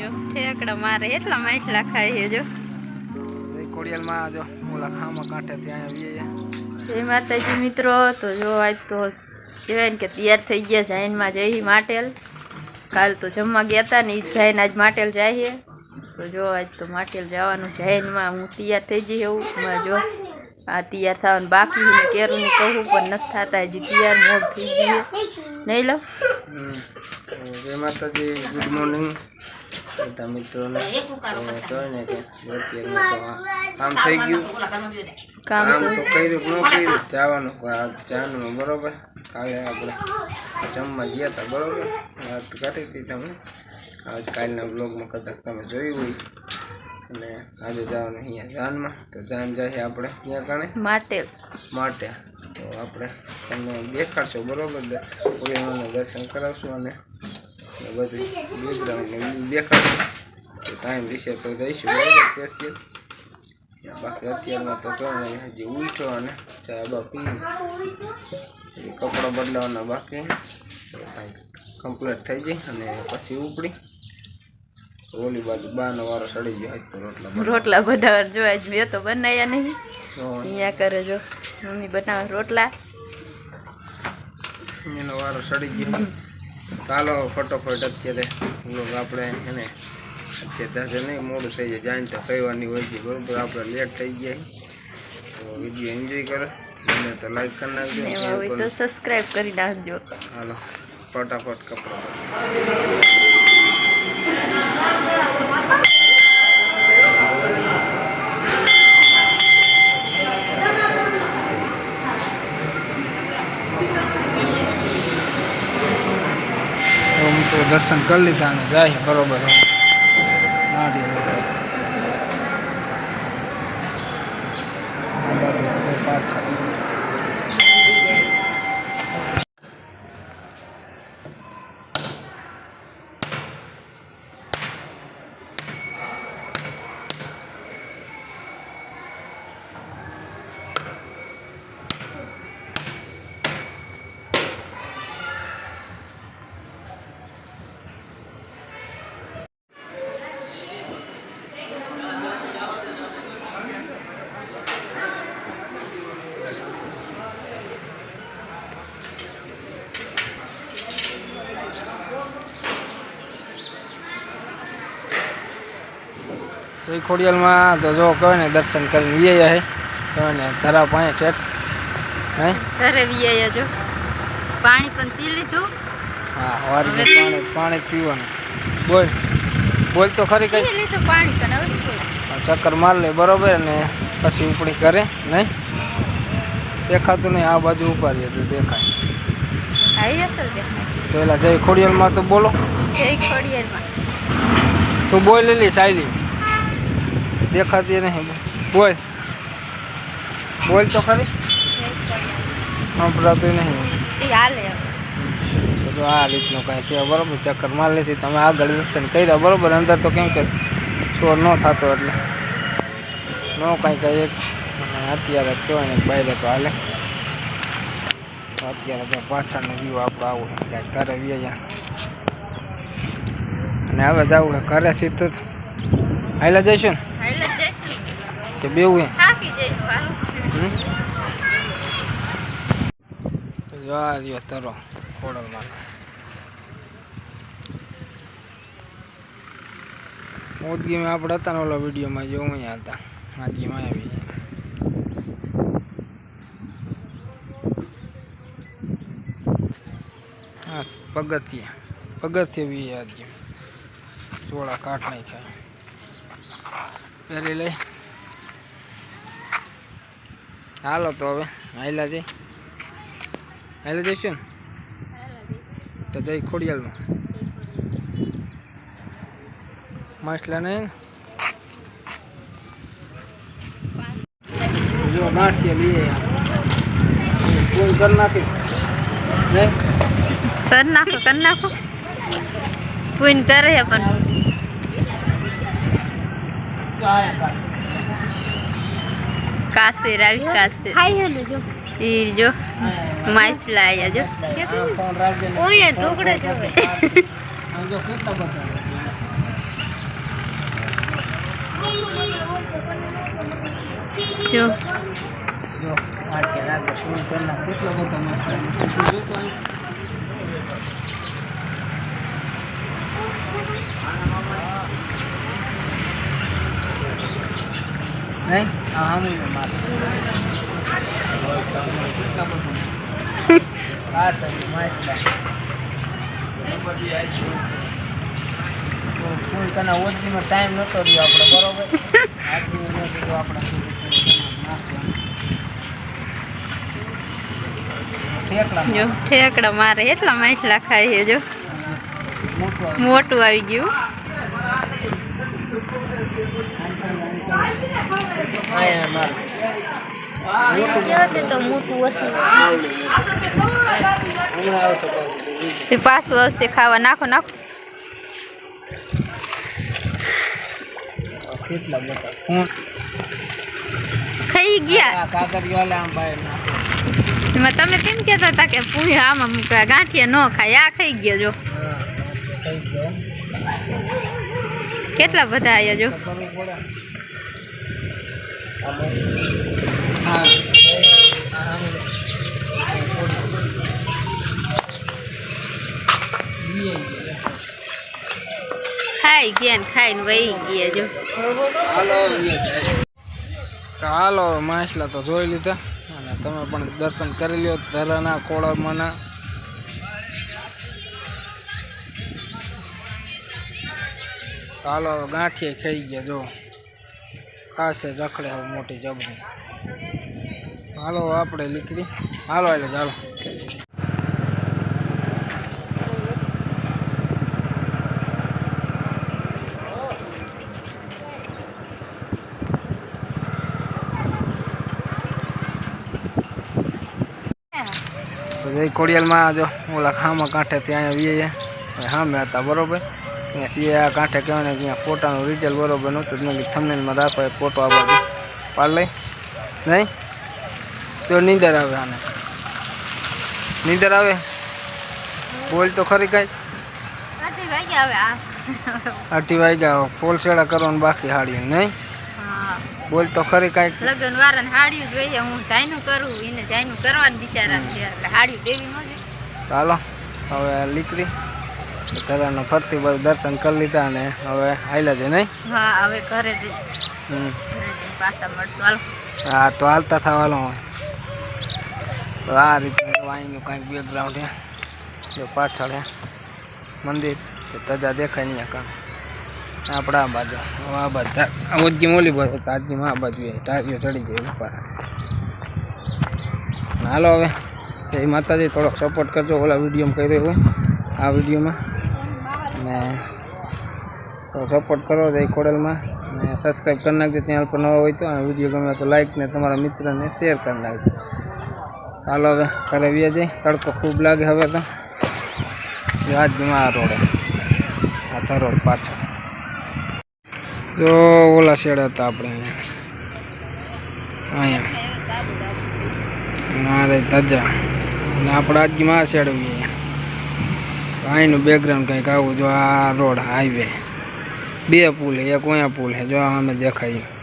જો ઠેકડા મારે એટલા માટલા ખાય છે જો. એ જો ઓલા ખામાં કાંઠે ત્યાં આવીએ જય માતાજી મિત્રો તો જો આજ તો કહેવાય ને કે તૈયાર થઈ ગયા જૈનમાં જઈ માટેલ. કાલ તો જમવા ગયા હતા ને જૈન આજ માટેલ જાય છે. તો જો આજ તો માટેલ જવાનું જૈનમાં હું તૈયાર થઈ જઈ એવું જો આ તૈયાર થવાનું બાકી ને કેરું ને કહું પણ નથી થતા હજી તૈયાર મોડ થઈ ગયું નહીં લો. જય માતાજી ગુડ મોર્નિંગ. બધા મિત્રોને તો કહે ને કે અત્યારમાં તો કામ થઈ ગયું. કામ તો કર્યું ન કર્યું જવાનું આ જાનું બરોબર? કાલે આપણે જમવા ગયા હતા બરોબર? વાત કરી હતી તમે. આજ કાલના બ્લોગમાં કદાચ તમે જોયું હોય. અને આજે જવાનું અહીંયા જાનમાં. તો જાન જાય આપણે ત્યાં કાણે? માટે. માટે. તો આપણે તમને દેખાડશો બરોબર? પૂર્ણિમાના દર્શન કરાવશું અને બધું બેકગ્રાઉન્ડ ટાઈમ રહેશે તો જઈશું સ્પેશિયલ બાકી અત્યારમાં તો કહો હજી ઉઠો અને ચા બા એ કપડાં બદલાવાના બાકી. કમ્પ્લીટ થઈ જાય અને પછી ઉપડી. ઓલી બાજુ બાનો વારો સડી ગયો. રોટલા બનાવવા. રોટલા બનાવવા જો આજ મેં તો બનાવ્યા નહીં. અહીંયા કરે જો. મમ્મી બનાવે રોટલા. એનો વારો સડી ગયો. ચાલો ફટોફટ અત્યારે લોક આપણે એને અત્યારે જાજે નહીં મોડું થઈ જાય. જાણ તો કહેવાની હોય છે બરોબર? આપણે લેટ થઈ જાય તો વીડિયો એન્જોય કરો. મને તો લાઈક કરી નાખજો. હોય તો સબસ્ક્રાઈબ કરી નાખજો. હાલો ફટાફટ કપડા હું તો દર્શન કરી લીધા અને જાય બરોબર પાછા તો એ ખોડિયાલમાં તો જો કહે ને દર્શન કરીને વીએ હે. કહે ને ધરા પાણી ઠેઠ. હે? ઘરે વી જો. પાણી પણ પી લીધું. હા વારી પાણી પાણી પીવાનું. બોલ. બોલ તો ખરી કઈ. પી લીધું પાણી પણ હવે ચક્કર માર લે બરોબર ને પછી ઉપડી કરે નહીં? દેખાતું નહીં આ બાજુ ઉપાડીએ તો દેખાય. આવી અસલ દેખાય. તો એલા જય ખોડિયાલમાં તો બોલો. જય ખોડિયારમાં તું બોલ લેલી સાયલી. દેખાતી નહીં બોલ. બોલ તો ખરી. સંભળાતું નહીં તો આ રીતનું કાંઈ છે બરાબર? ચક્કર માર લેતી તમે આગળ દર્શન કર્યા બરાબર? અંદર તો કેમ કે ચોર ન થતો એટલે. ન કાંઈ કાંઈ એક. અત્યારે કહેવાય ને બાય તો હાલે. અત્યારે તો પાછળનો વ્યૂ આપણો આવો ક્યાંક ઘરે વ્યાયા અને હવે જવું ઘરે સીધું જ. હાલ્યા જઈશું ને? હાલે કે બેવું હે રહ્યો તરો ખોડલમાં મોદગીમાં આપણે હતા ને ઓલા વિડીયોમાં જો અહીંયા હતા. હાથીમાં આવી હા પગથિયા. પગથિયા બી ગયું ચોળા કાટ ખાય પહેરી લઈ. હાલો તો હવે હાઈલા જઈ. હાઈલા જઈશું ને? તો જઈ ખોડિયાલમાં. માછલા નહીં જો ગાંઠિયા લઈએ ફૂલ કરી નાખી. કર નાખો કર નાખો. પૂન કરે પણ. કાશી રાવી કાશી ખાઈ હે ને જો. ઈ જો માછલા આયા જો. ઓય ઢોકળે જો. આમ જો. કેટલા બધા જો જો આ છે રાગે ફૂલ કરના કેટલો બધો નહીં? માછલા ફૂલ કના ઓછીમાં ટાઈમ નતો રહ્યો આપણે બરોબર ઠેકડા મારે એટલા માછલા ખાય છે જો. મોટું આવી ગયું આયા મારું તો મોટું ખાવા. નાખો નાખો. ખાઈ ગયા. તમે કેમ કેતા હતા કે પૂરી આમાં ગાંઠિયા ન ખાય. આ ખાઈ ગયો, જો. કેટલા બધા આવ્યા જો તો કરવું પડે આ બસ. હા આ હામે. ઈ આવી ગયા. ખાઈ ગયા ને ખાઈને વહી ગયા જો. હાલો માછલા તો જોઈ લીધા. અને તમે પણ દર્શન કરી લ્યો, ધરાના કોળામાંના. હાલો ગાંઠીએ ખાઈ ગયા, જો. ખાસે રખડે હવે મોટી જબરી. હાલો આપણે નીકળી હાલો એટલે ચાલો. કોડિયાલમાં જો ઓલા ખામા કાંઠે ત્યાં આવીએ સામે હતા બરોબર. ત્યાં સીએ કાંઠે કહેવાય ત્યાં ફોટાનું રિઝલ્ટ બરોબર નહોતું મેં કીધું થંબનેલમાં રાખો ફોટો આ બાજુ પાડ લઈ. નહીં? તો નીંદર આવે આને. નીંદર આવે? બોલ તો ખરી કાંઈ. અઢી વાગ્યા ફોલ છેડા કરવાનું બાકી હાડી નહીં? બોલ તો ખરી કાંઈક લગ્ન વાળાને હાડ્યું જોઈએ હું જાયનું કરું એને જાયનું કરવાનું બિચારા હાડ્યું હાડિયું દેવી ન ચાલો. હવે લીકડી ઘરાનો ફરતી બધું દર્શન કરી લીધા અને હવે આયલા છે નહીં? હા હવે ઘરે જઈ. હમ. પાછા મળશું. હાલો. હા તો હાલતા થવાનો હોય આ રીતે વાણીનું કાંઈક બેકગ્રાઉન્ડ છે. જો પાછળ હે મંદિર. તો તજા દેખાય નહીં કામ આપણે આ બાજુ. આ બાજુ. આ મોલી બાજુ. તાજી આ બાજુ ટાળીઓ ચડી જાય ઉપર. હાલો હવે. જય માતાજી. થોડોક સપોર્ટ કરજો. ઓલા વિડીયોમાં કર્યો હોય. આ વિડીયોમાં. ને સપોર્ટ કરો જય ખોડલમાં. ને સબસ્ક્રાઈબ કરી નાખજો ચેનલ પર નવા હોય તો. અને વીડિયો ગમે તો લાઈક ને તમારા મિત્રને શેર કરી નાખજો. ચાલો હવે ઘરે વ્યા તડકો ખૂબ લાગે હવે તો. જો આજ આ રોડે. આ થરોડ પાછળ. જો ઓલા શેડ હતા આપણે અહીંયા. મારે ધજા. અને આપણે આજમાં આ શેડ આવીએ અહીંનું બેકગ્રાઉન્ડ કંઈક આવું, જો આ રોડ હાઈવે બે પુલ છે, એક અહીંયા પુલ છે, જો અમે દેખાય.